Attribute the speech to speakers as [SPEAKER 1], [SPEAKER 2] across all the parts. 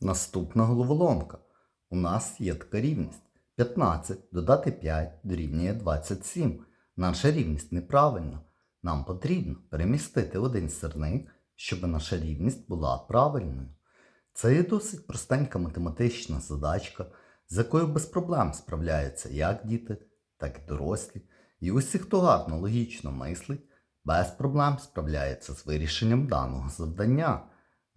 [SPEAKER 1] Наступна головоломка. У нас є така рівність. 15 додати 5 дорівнює 27. Наша рівність неправильна. Нам потрібно перемістити один сірник, щоб наша рівність була правильною. Це є досить простенька математична задачка, з якою без проблем справляються як діти, так і дорослі. І усі, хто гарно логічно мислить, без проблем справляється з вирішенням даного завдання.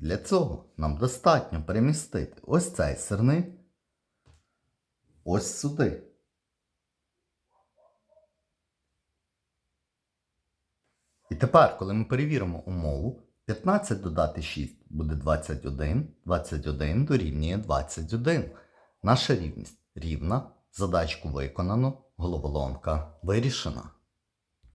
[SPEAKER 1] Для цього нам достатньо перемістити ось цей сирник ось сюди. І тепер, коли ми перевіримо умову, 15 додати 6 буде 21, 21 дорівнює 21. Наша рівність рівна, задачку виконано, головоломка вирішена.